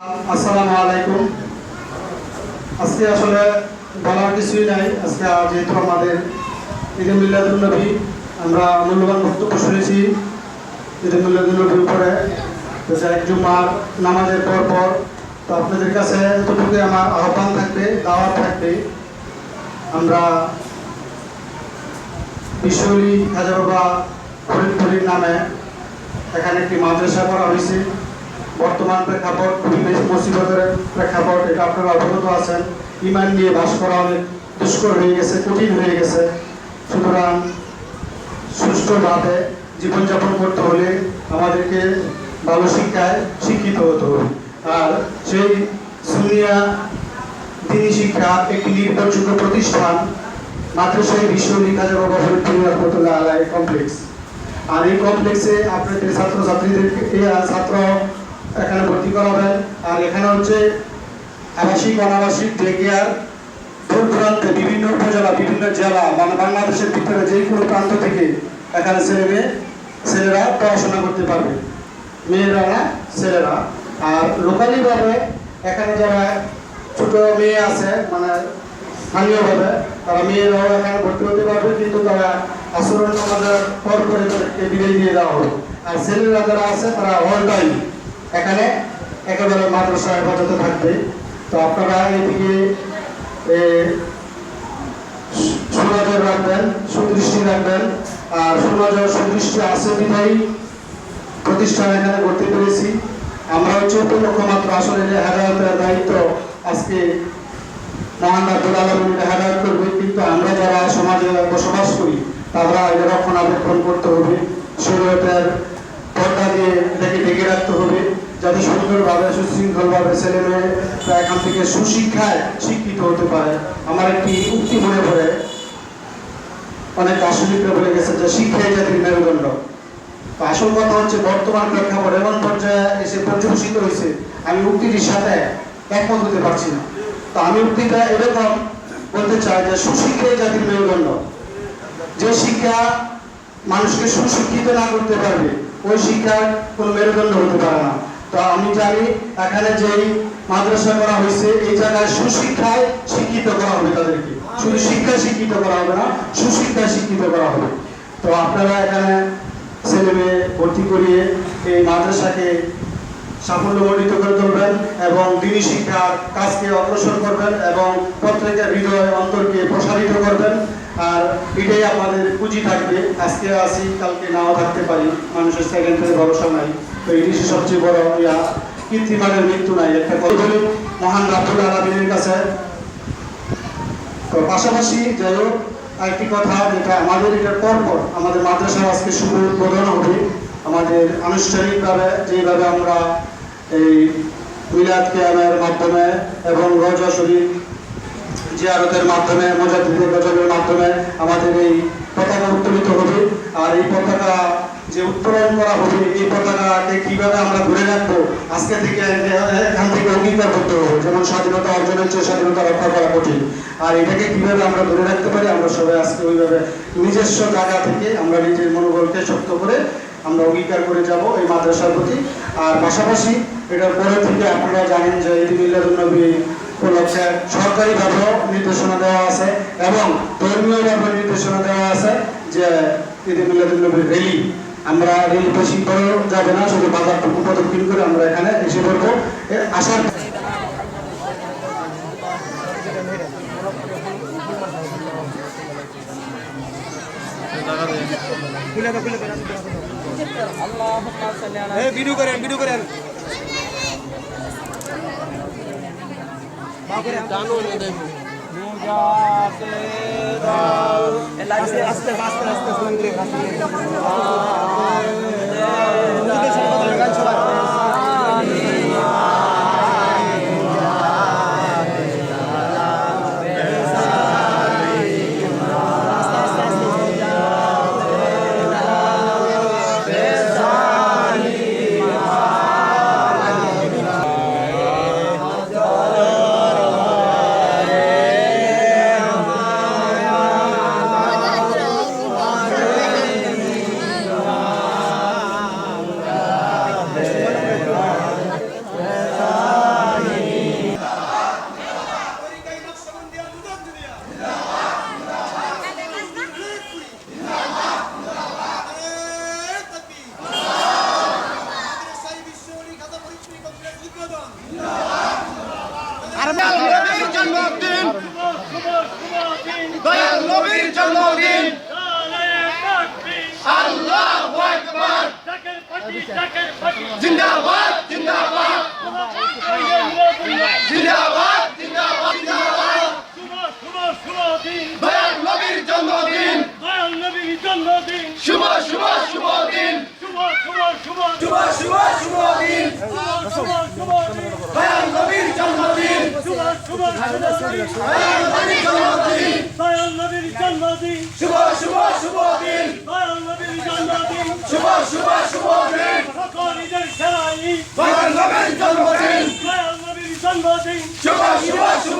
আসসালামু আলাইকুম। আজকে আসলে বলার কিছুই নাই। আজকে যেহেতু আমাদের ঈদে মিল্লাদুল নবী, আমরা মূল্যবান বক্তব্য শুনেছি ঈদে মিল্লাদুল নবীর উপরে। এক জুমার নামাজের পর পর তো আপনাদের কাছে এতটুকু আমার আহ্বান থাকবে, দাওয়াত থাকবে। আমরা বিশ্বলী খাজা বাবা ফরিদপুরীর নামে এখানে একটি মাদ্রাসা করা হয়েছে। বর্তমান প্রেক্ষাপট খুবই বেশ মুসিবতের প্রেক্ষাপট, এটা আপনারা অবগত আছেন। ইমান নিয়ে বাস করা অনেক দুষ্কর হয়ে গেছে, কঠিন হয়ে গেছে। সুতরাং সুষ্ঠুভাবে জীবনযাপন করতে হলে আমাদেরকে ভালো শিক্ষায় শিক্ষিত হতে হবে। আর সেই সুনিয়া দিনী শিক্ষা একটি নির্ভরযোগ্য প্রতিষ্ঠান, মাদ্রাসায় বিশ্ব লিখাজা বাবা ফরিদপুর রহমতুল্লাহ কমপ্লেক্স। আর এই কমপ্লেক্সে আপনাদের ছাত্রছাত্রীদেরকে ছাত্র এখানে ভর্তি করা হবে। আর এখানে হচ্ছে আবাসিক, অনাবাসিক ডে কেয়ার দূর দূরান্তে বিভিন্ন উপজেলা, বিভিন্ন জেলা মানে বাংলাদেশের ভিতরে যে কোনো প্রান্ত থেকে এখানে ছেলে মেয়ে ছেলেরা পড়াশোনা করতে পারবে। মেয়েরা না, ছেলেরা। আর লোকালিভাবে এখানে যারা ছোট মেয়ে আছে মানে স্থানীয়ভাবে তারা মেয়েরাও এখানে ভর্তি হতে পারবে, কিন্তু তারা আচরণ আমাদের পর করে তাদেরকে বিদায় দিয়ে দেওয়া হবে। আর ছেলেরা যারা আছে, তারা অল টাইম এখানে একেবারে মাদ্রাসা হেফাজতে থাকবে। তো আপনারা এদিকে সুনজর রাখবেন, সুদৃষ্টি রাখবেন। আর সুনজর, সুদৃষ্টি আছে বিধায়ী প্রতিষ্ঠান এখানে করতে পেরেছি আমরা হচ্ছে উপলক্ষ মাত্র আসলে যে হেদায়তের দায়িত্ব আজকে মহান রাব্বুল আলমিন হেদায়ত করবে, কিন্তু আমরা যারা সমাজে বসবাস করি, তারা রক্ষণাবেক্ষণ করতে হবে শরীয়তের পর্দা দিয়ে এটাকে ঢেকে রাখতে হবে। যাতে সুন্দরভাবে, সুশৃঙ্খলভাবে ছেলে মেয়েরা এখান থেকে সুশিক্ষায় শিক্ষিত হতে পারে। আমার একটি উক্তি মনে পড়ে। অনেক দার্শনিকরা বলে গেছে যে শিক্ষাই জাতির মেরুদণ্ড। আসল কথা হচ্ছে, বর্তমান প্রেক্ষাপট এমন পর্যায়ে এসে পর্যবেসিত হয়েছে। আমি উক্তিটির সাথে একমত হতে পারছি না। তো আমি উক্তিটা এরকম বলতে চাই যে সুশিক্ষাই জাতির মেরুদণ্ড। যে শিক্ষা মানুষকে সুশিক্ষিত না করতে পারবে ওই শিক্ষার কোনো মেরুদণ্ড হতে পারে না। তো আমি জানি এখানে যেই মাদ্রাসা করা হয়েছে, এই জায়গায় সুশিক্ষায় শিক্ষিত করা হবে তাদেরকে। শুধু শিক্ষায় শিক্ষিত করা হবে না সুশিক্ষায় শিক্ষিত করা হবে। তো আপনারা এখানে ছেলে মেয়ে ভর্তি করিয়ে এই মাদ্রাসাকে সাফল্যমণ্ডিত করে তুলবেন এবং দিনী শিক্ষার কাজকে অগ্রসর করবেন এবং প্রত্যেকের হৃদয় অন্তরকে প্রসারিত করবেন। আমাদের পুঁজি থাকবে, আজকে আসি কালকে নাও থাকতে পারি, মানুষের সেকেন্ডের ভরসা নাই। তো এটি সবচেয়ে বড় ইয়া, কীর্তিমানের মৃত্যু নাই। একটা কথা বলি, মহান রাব্বুল আলমিনের কাছে। তো পাশাপাশি যাই হোক, আরেকটি কথা, যেটা আমাদের এটার পরপর, আমাদের মাদ্রাসার আজকে শুভ উদ্বোধন হবে। আমাদের আনুষ্ঠানিকভাবে যেভাবে আমরা এই মিলাদ কিয়ামের মাধ্যমে এবং রজা শরীফ জিয়ারতের মাধ্যমে মজাদিদের গজলের মাধ্যমে আমাদের এই পতাকা উত্তোলিত হবে। আর এই পতাকা যে উত্তোলন করা হবে, এই পতাকাকে কীভাবে আমরা ধরে রাখব, আজকে থেকে এখান থেকে অঙ্গীকার করতে হবে, যেমন স্বাধীনতা অর্জনের চেয়ে স্বাধীনতা রক্ষা করা কঠিন। আর এটাকে কীভাবে আমরা ধরে রাখতে পারি, আমরা সবাই আজকে ওইভাবে নিজস্ব জায়গা থেকে আমরা নিজের মনোবলকে শক্ত করে আমরা অঙ্গীকার করে যাব এই মাদ্রাসার প্রতি। আর পাশাপাশি এটার পরে থেকে আপনারা জানেন যে ঈদ মিল্লাদুন্নবী উপলক্ষে সরকারিভাবেও নির্দেশনা দেওয়া আছে এবং ধর্মীয়ভাবে নির্দেশনা দেওয়া আছে যে ঈদ মিল্লাদুন্নবীর র্যালি আমরা রেল বেশি করেও যাবে না শুধু বাজারটুকু প্রদক্ষিণ করে আমরা এখানে এসে পড়ব। আসার ভিডিও করেন ভিডিও করেন। আস্তে আস্তে আস্তে আস্তে জিন্দাবাদ জিন্দাবাদ জিন্দাবাদ জিন্দাবাদ শুভ শুভ শুভ দিন শুভ শুভ শুভ দিন দয়াল নবীর জন্মদিন শুভ শুভ শুভ